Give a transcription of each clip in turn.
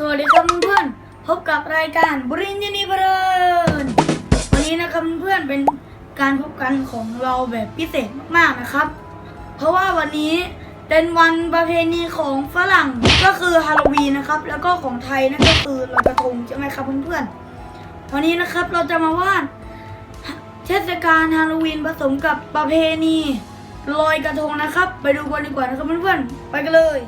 สวัสดีครับเพื่อนพบกับรายการบรินยินีเพลินวันนี้นะครับเพื่อนเป็นการพบกันของเราแบบพิเศษมากๆนะครับ เพราะว่าวันนี้เป็นวันประเพณีของฝรั่งก็คือฮาโลวีนนะครับ แล้วก็ของไทยนั่นก็คือลอยกระทงใช่ไหมครับเพื่อนๆวันนี้นะครับเราจะมาวาดเทศกาลฮาโลวีนผสมกับประเพณีลอยกระทงนะครับ ไปดูกันดีกว่านะครับเพื่อนๆไปกันเลย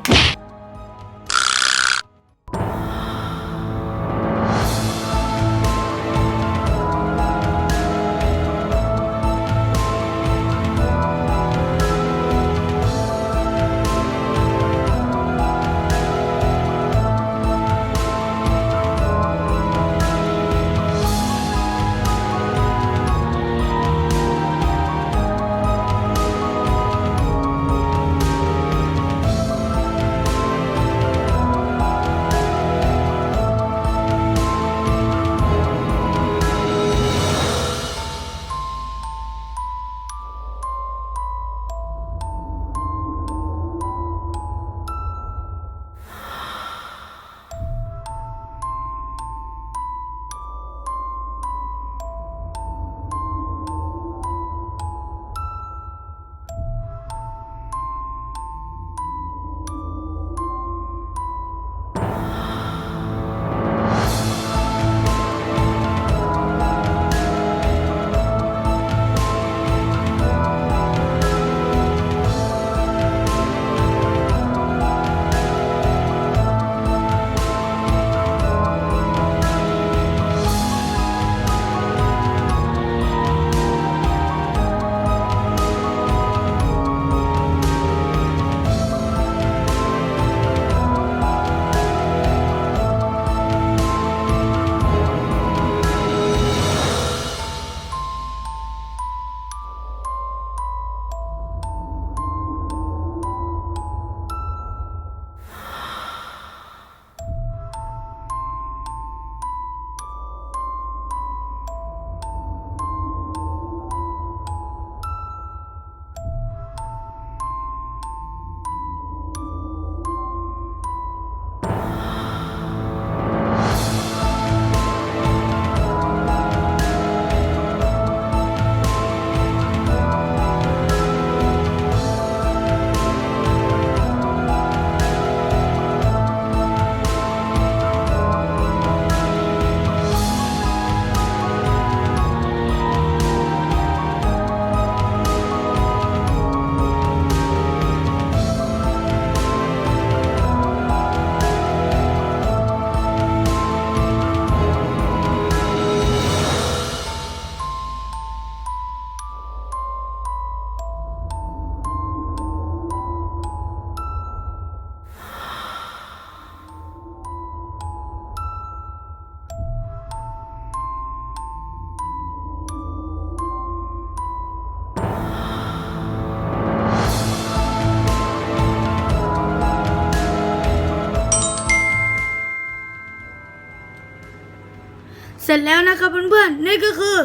สร็จแล้วนะครับเพื่อนๆนี่ก็คือ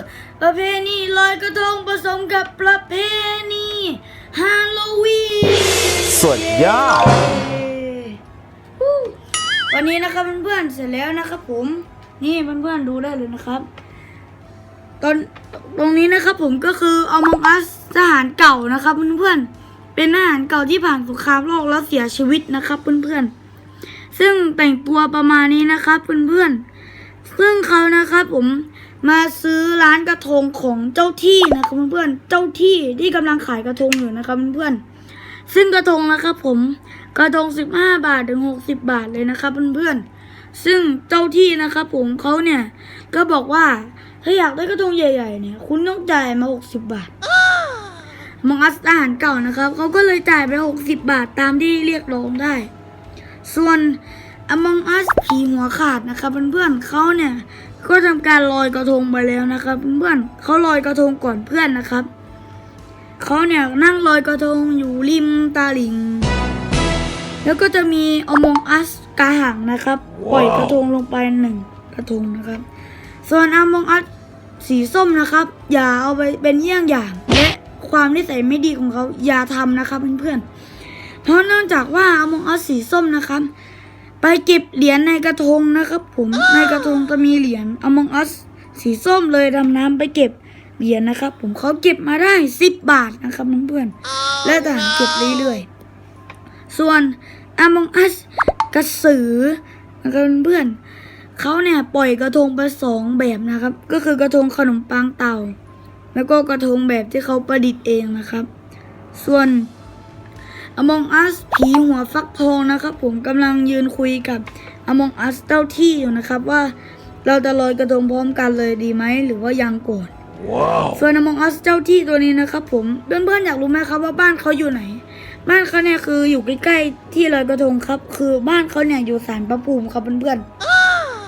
ประเพณีลอยกระทงผสมกับประเพณีฮาโลวีนสุดยอดวู้วันนี้นะครับเพื่อนๆเสร็จแล้วนะครับผม นี่เพื่อนๆดูได้เลยนะครับตอนตรงนี้นะครับผมก็คือเอามองอัสทหารเก่านะครับเพื่อนๆเป็นทหารเก่าที่ผ่านสงครามโลกแล้วเสียชีวิตนะครับเพื่อนๆซึ่งแต่งตัวประมาณนี้นะครับเพื่อนๆ ซึ่งเขานะครับผมมาซื้อร้านกระทงของเจ้าที่นะครับเพื่อนๆเจ้าที่ที่กำลังขายกระทงอยู่นะครับเพื่อนๆซึ่งกระทงนะครับผมกระทง15บห้าบาทถึง60บบาทเลยนะครับเพื่อนๆซึ่งเจ้าที่นะครับผมเขาเนี่ยก็บอกว่าถ้าอยากได้กระทงใหญ่ ๆ เนี่ย คุณต้องจ่ายมา60บบาทมองอัสอาหารเก่านะครับเขาก็เลยจ่ายไป60บาทตามที่เรียกร้องได้ ส่วน Among Us ผีหัวขาดนะครับเพื่อนๆเขาเนี่ยก็ทำการลอยกระทงไปแล้วนะครับเพื่อนๆเขาลอยกระทงก่อนเพื่อนนะครับเขาเนี่ยนั่งลอยกระทงอยู่ริมตาลิง แล้วก็จะมี Among Us กาหังนะครับ ปล่อยกระทงลงไปหนึ่งกระทงนะครับ ส่วน Among Us สีส้มนะครับ อย่าเอาไปเป็นเยี่ยงอย่าง และความนิสัยไม่ดีของเขาอย่าทำนะครับเพื่อนๆเพราะเนื่องจากว่า Among Us สีส้มนะครับ ไปเก็บเหรียญในกระทงนะครับ ผมในกระทงจะมีเหรียญ Among Us สีส้มเลยดำน้ำไปเก็บเหรียญนะครับ ผมเขาเก็บมาได้สิบบาทนะครับเพื่อนๆและต่างเก็บเรื่อยๆส่วน Among Us กระสือนะครับเพื่อนๆเขาเนี่ยปล่อยกระทงไปสองแบบนะครับ ก็คือกระทงขนมปังเต่า แล้วก็กระทงแบบที่เขาประดิษฐ์เองนะครับ ส่วน Among Us ผีหัวฟักทองนะครับผมกำลังยืนคุยกับ Among Us เจ้าที่อยู่นะครับว่าเราจะลอยกระทงพร้อมกันเลยดีไหมหรือว่ายังก่อนว้าวส่วน Among Us เจ้าที่ตัวนี้นะครับผมเพื่อนๆอยากรู้ไหมครับว่าบ้านเขาอยู่ไหน บ้านเขาเนี่ยคืออยู่ใกล้ๆที่ลอยกระทงครับ คือบ้านเขาเนี่ยอยู่ศาลพระภูมิครับเพื่อน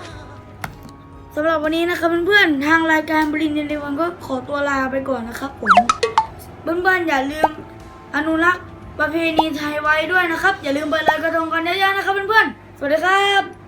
ๆสำหรับวันนี้นะครับเพื่อนๆ ทางรายการบรินเดลิวันก็ขอตัวลาไปก่อนนะครับผม เพื่อนๆ อย่าลืมอนุรักษ์ ประเพณีไทยไว้ด้วยนะครับ อย่าลืมไปลอยกระทงกันเยอะๆนะครับเพื่อนๆ สวัสดีครับ